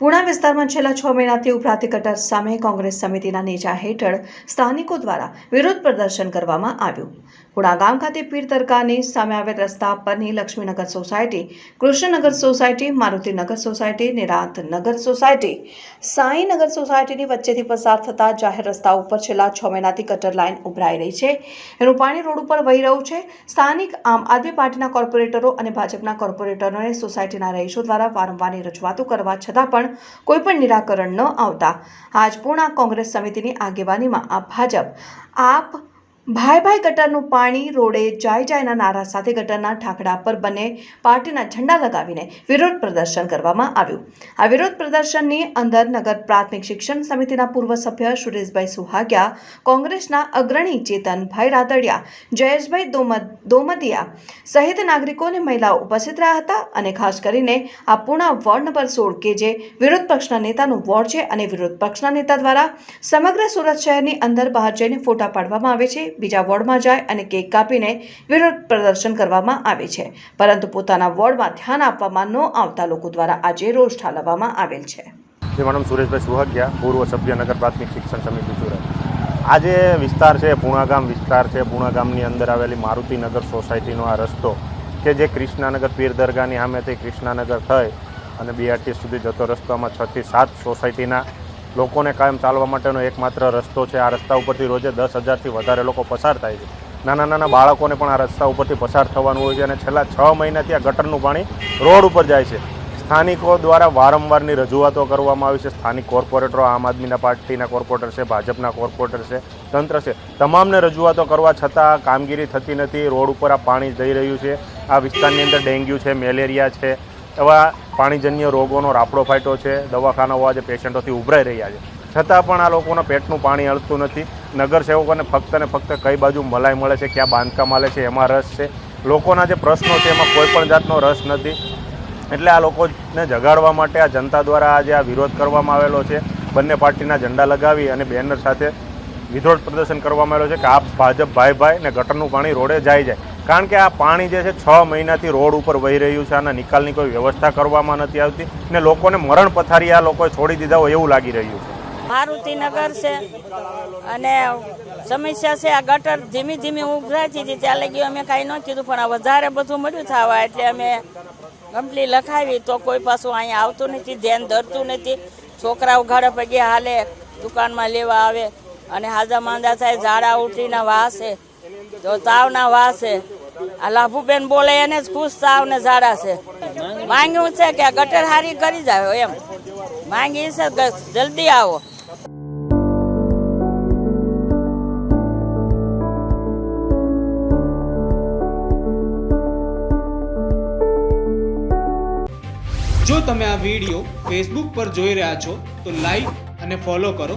પુણા વિસ્તારમાં છેલ્લા છ મહિનાથી ઉભરાતી કટર સામે કોંગ્રેસ સમિતિના નેજા હેઠળ સ્થાનિકો દ્વારા વિરોધ પ્રદર્શન કરવામાં આવ્યું. પુણા ગામ ખાતે પીર તરકાની સામે આવેલ રસ્તા પરની Laxminagar society, Krishnanagar society, Marutinagar society, Nirantnagar society, Sainagar સોસાયટીની વચ્ચેથી પસાર થતા જાહેર રસ્તા ઉપર છેલ્લા છ મહિનાથી કટર લાઇન ઉભરાઈ રહી છે. એનું પાણી રોડ ઉપર વહી રહ્યું છે. સ્થાનિક આમ આદમી પાર્ટીના કોર્પોરેટરો અને ભાજપના કોર્પોરેટરોને સોસાયટીના રહીશો દ્વારા વારંવારની રજૂઆતો કરવા છતાં પણ કોઈ પણ નિરાકરણ ન આવતા. આજ પૂર્ણા કોંગ્રેસ સમિતિની આગેવાનીમાં આ ભાજપ આપ ભાઈ ભાઈ ગટરનું પાણી રોડે જાય જાયના નારા સાથે ગટરના ઠાકડા પર બંને પાર્ટીના ઝંડા લગાવીને વિરોધ પ્રદર્શન કરવામાં આવ્યું. આ વિરોધ પ્રદર્શનની અંદર નગર પ્રાથમિક શિક્ષણ સમિતિના પૂર્વ સભ્ય સુરેશભાઈ સુહાગિયા, કોંગ્રેસના અગ્રણી ચેતનભાઈ રાદડિયા, જયેશભાઈ દોમદ, દોમદિયા સહિત નાગરિકો અને મહિલાઓ ઉપસ્થિત રહ્યા હતા અને ખાસ કરીને આ પૂર્ણા વોર્ડ નંબર સોળ કે જે વિરોધ પક્ષના નેતાનું વોર્ડ છે અને વિરોધ પક્ષના નેતા દ્વારા સમગ્ર સુરત શહેરની અંદર બહાર જઈને ફોટા પાડવામાં આવે છે બીજા વોર્ડમાં જાય અને કેક કાપીને વિરોધ પ્રદર્શન કરવામાં આવે છે. પરંતુ પોતાના વોર્ડમાં ધ્યાન આપવામાં ન આવતા લોકો દ્વારા આજે રોષ ઠાલવવામાં આવેલ છે. મેડમ સુરેશભાઈ સુહાગિયા, પૂર્વ સભ્ય નગર પ્રાથમિક શિક્ષણ સમિતિ સુરત. આ જે વિસ્તાર છે પૂણાગામ વિસ્તાર છે. પૂણાગામની અંદર આવેલી મારુતિનગર સોસાયટીનો આ રસ્તો કે જે કૃષ્ણાનગર પીર દરગાહની સામેથી કૃષ્ણાનગર થઈ અને બીઆરટી સુધી જતો રસ્તો આમાં છથી સાત સોસાયટીના લોકોને કાયમ ચાલવા માટેનો એકમાત્ર રસ્તો છે. આ રસ્તા ઉપરથી રોજે દસ હજારથી વધારે લોકો પસાર થાય છે. નાના નાના બાળકોને પણ આ રસ્તા ઉપરથી પસાર થવાનું હોય છે અને છેલ્લા છ મહિનાથી આ ગટરનું પાણી રોડ ઉપર જાય છે. સ્થાનિકો દ્વારા વારંવારની રજૂઆતો કરવામાં આવી છે. સ્થાનિક કોર્પોરેટરો, આમ આદમીના પાર્ટીના કોર્પોરેટર છે, ભાજપના કોર્પોરેટર છે, તંત્ર છે, તમામને રજૂઆતો કરવા છતાં કામગીરી થતી નથી. રોડ ઉપર આ પાણી જઈ રહ્યું છે. આ વિસ્તારની અંદર ડેન્ગ્યુ છે, મેલેરિયા છે એવા પાણીજન્ય રોગોનો રાફડો ફાટ્યો છે, દવાખાનાઓ આજે પેશન્ટોથી ઉભરાઈ રહ્યા છે. છતાં પણ આ લોકોના પેટનું પાણી અળતું નથી. નગરસેવકોને ફક્ત ને ફક્ત કઈ બાજુ મલાઈ મળે છે, ક્યાં બાંધકામ આલે છે, એમાં રસ છે. લોકોના જે પ્રશ્નો છે, એમાં કોઈ પણ જાતનો રસ નથી. એટલે આ લોકોને જગાડવા માટે આ જનતા દ્વારા આજે આ વિરોધ કરવામાં આવેલો છે. બંને પાર્ટીના ઝંડા લગાવી અને બેનર સાથે વિરોધ પ્રદર્શન કરવામાં આવેલો છે કે આપ ભાજપ ભાઈ ભાઈ ને ગટરનું પાણી રોડે જાય જાય. કારણ કે આ પાણી જે છે છ મહિનાથી રોડ ઉપર વહી રહ્યું છે આના નિકાલની કોઈ વ્યવસ્થા કરવામાં નથી આવતી ને લોકોને મરણ પથારી આ લોકોએ છોડી દીધા હોય એવું લાગી રહ્યું છે. મારુતિનગર છે અને સમસ્યા છે આ ગટર ધીમી ધીમી ઉભરાતી હતી, ત્યાં લગી અમે કાંઈ ન કીધું, પણ આ વધારે બધું મળ્યું થવા એટલે અમે કંપની લખાવી તો કોઈ પાછું અહીંયા આવતું નથી, ધ્યાન ધરતું નથી. છોકરાઓ ઘરે પગે હાલે, દુકાનમાં લેવા આવે અને હાજા માંદા થાય, ઝાડા ઉઠીને વાસે. તો તાવના વાસે. આ લાભુબેન બોલે એને જ ખુશ તાવ ને ઝાડા છે. માંગ્યું છે કે ગટર હારી કરી જાવ એમ. માંગી છે જલ્દી આવો. જો તમે આ વીડિયો ફેસબુક પર જોઈ રહ્યા છો, તો લાઈક અને ફોલો કરો.